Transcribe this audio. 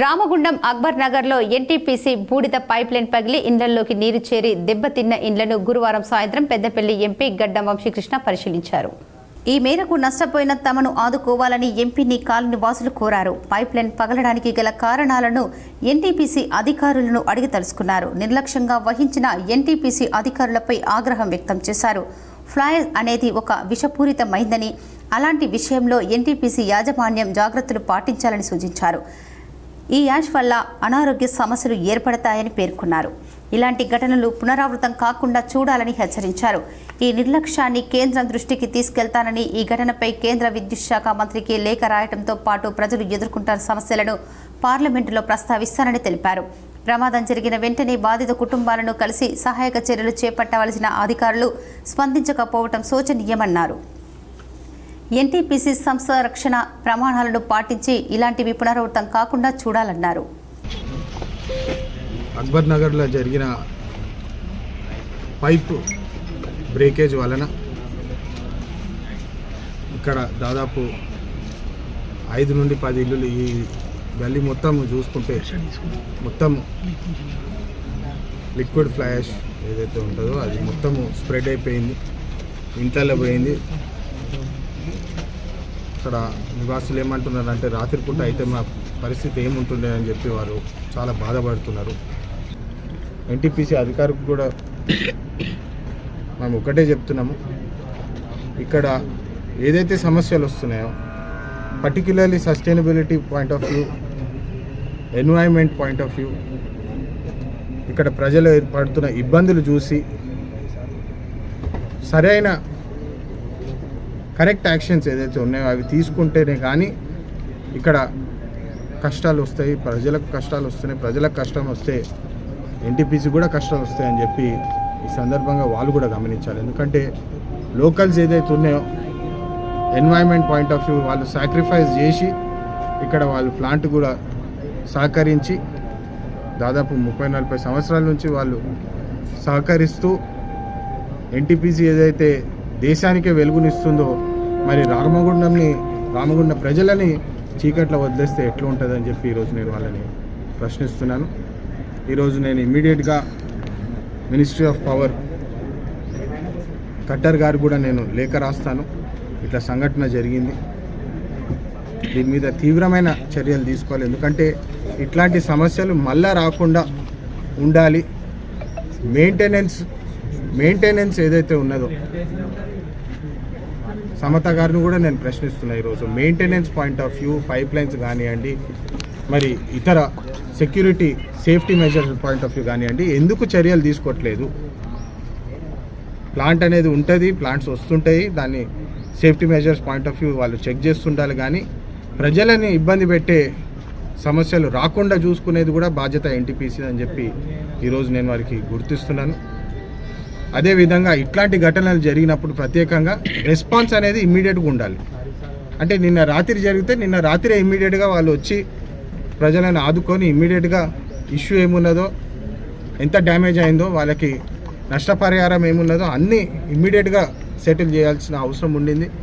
రామగుండం అక్బర్ నగర్లో ఎన్టీపీసీ బూడిద pipe line పగిలి ఇండ్లలోకి నీరు చేరి దెబ్బతిన్న ఇండ్లను గురువారం సాయంత్రం పెద్దపల్లి ఎంపీ గడ్డం వంశీకృష్ణ పరిశీలించారు. ఈ మేరకు నష్టపోయిన తమను ఆదుకోవాలని ఎంపీని కాలనీ వాసులు కోరారు. పైప్ లైన్ పగలడానికి గల కారణాలను ఎన్టీపీసీ అధికారులను అడిగి తెలుసుకున్నారు. నిర్లక్ష్యంగా వహించిన ఎన్టీపీసీ అధికారులపై ఆగ్రహం వ్యక్తం చేశారు. ఫ్లైర్ అనేది ఒక విషపూరితమైందని అలాంటి విషయంలో ఎన్టీపీసీ యాజమాన్యం జాగ్రత్తలు పాటించాలని సూచించారు. ఈ యాష్ వల్ల అనారోగ్య సమస్యలు ఏర్పడతాయని పేర్కొన్నారు. ఇలాంటి ఘటనలు పునరావృతం కాకుండా చూడాలని హెచ్చరించారు. ఈ నిర్లక్ష్యాన్ని కేంద్రం దృష్టికి తీసుకెళ్తానని ఈ ఘటనపై కేంద్ర విద్యుత్ శాఖ మంత్రికి లేఖ రాయడంతో పాటు ప్రజలు ఎదుర్కొంటున్న సమస్యలను పార్లమెంటులో ప్రస్తావిస్తానని తెలిపారు. ప్రమాదం జరిగిన వెంటనే బాధిత కుటుంబాలను కలిసి సహాయక చర్యలు చేపట్టవలసిన అధికారులు స్పందించకపోవడం శోచనీయమన్నారు. ఎన్టీపీసీ సంస్థ రక్షణ ప్రమాణాలను పాటించి ఇలాంటివి పునరావృతం కాకుండా చూడాలన్నారు. అక్బర్ నగర్లో జరిగిన పైప్ బ్రేకేజ్ వలన ఇక్కడ దాదాపు ఐదు నుండి పది ఇల్లులు ఈ గల్లీ మొత్తం చూసుకుంటే మొత్తం లిక్విడ్ ఫ్లాష్ ఏదైతే ఉంటుందో అది మొత్తము స్ప్రెడ్ అయిపోయింది. ఇంట్లలో పోయింది. ఇక్కడ నివాసులు ఏమంటున్నారు అంటే రాత్రిపూట అయితే మా పరిస్థితి ఏముంటుండే అని చెప్పి వారు చాలా బాధపడుతున్నారు. ఎన్టీపీసీ అధికారికి కూడా మేము ఒకటే చెప్తున్నాము. ఇక్కడ ఏదైతే సమస్యలు వస్తున్నాయో particularly sustainability point of view environment point of view ఇక్కడ ప్రజలు ఏర్పడుతున్న ఇబ్బందులు చూసి సరైన కరెక్ట్ యాక్షన్స్ ఏదైతే ఉన్నాయో అవి తీసుకుంటేనే కానీ ఇక్కడ కష్టాలు వస్తాయి ప్రజలకు కష్టాలు వస్తున్నాయి ప్రజలకు కష్టం వస్తే ఎన్టీపీసీ కూడా కష్టాలు వస్తాయని చెప్పి ఈ సందర్భంగా వాళ్ళు కూడా గమనించాలి. ఎందుకంటే లోకల్స్ ఏదైతే ఉన్నాయో ఎన్వైర్న్మెంట్ పాయింట్ ఆఫ్ వ్యూ వాళ్ళు సాక్రిఫైస్ చేసి ఇక్కడ వాళ్ళు ప్లాంట్ కూడా సహకరించి దాదాపు ముప్పై నలభై సంవత్సరాల నుంచి వాళ్ళు సహకరిస్తూ ఎన్టీపీసీ ఏదైతే దేశానికే వెలుగునిస్తుందో మరి రామగుండంని రామగుండం ప్రజలని చీకట్లో వదిలేస్తే ఎట్లా ఉంటుందని చెప్పి ఈరోజు నేను వాళ్ళని ప్రశ్నిస్తున్నాను. ఈరోజు నేను ఇమ్మీడియట్గా మినిస్ట్రీ ఆఫ్ పవర్ కట్టర్ గారు కూడా నేను లేఖ రాస్తాను. ఇట్లా సంఘటన జరిగింది. దీని మీద తీవ్రమైన చర్యలు తీసుకోవాలి. ఎందుకంటే ఇట్లాంటి సమస్యలు మళ్ళా రాకుండా ఉండాలి. మెయింటెనెన్స్ మెయింటెనెన్స్ ఏదైతే ఉన్నదో సమత గారిని కూడా నేను ప్రశ్నిస్తున్నా ఈరోజు. Maintenance point of view pipelines కానివ్వండి మరి ఇతర security safety measures point of view కానివ్వండి ఎందుకు చర్యలు తీసుకోవట్లేదు? ప్లాంట్ అనేది ఉంటుంది ప్లాంట్స్ వస్తుంటాయి దాన్ని safety measures point of view వాళ్ళు చెక్ చేస్తుండాలి కానీ ప్రజలని ఇబ్బంది పెట్టే సమస్యలు రాకుండా చూసుకునేది కూడా బాధ్యత ఎన్టీపీసీ అని చెప్పి ఈరోజు నేను వారికి గుర్తిస్తున్నాను. అదేవిధంగా ఇట్లాంటి ఘటనలు జరిగినప్పుడు ప్రత్యేకంగా రెస్పాన్స్ అనేది ఇమ్మీడియట్గా ఉండాలి. అంటే నిన్న రాత్రి జరిగితే నిన్న రాత్రి ఇమ్మీడియట్గా వాళ్ళు వచ్చి ప్రజలను ఆదుకొని ఇమ్మీడియట్గా ఇష్యూ ఏమున్నదో ఎంత డ్యామేజ్ అయిందో వాళ్ళకి నష్టపరిహారం ఏమున్నదో అన్నీ ఇమ్మీడియట్గా సెటిల్ చేయాల్సిన అవసరం ఉండింది.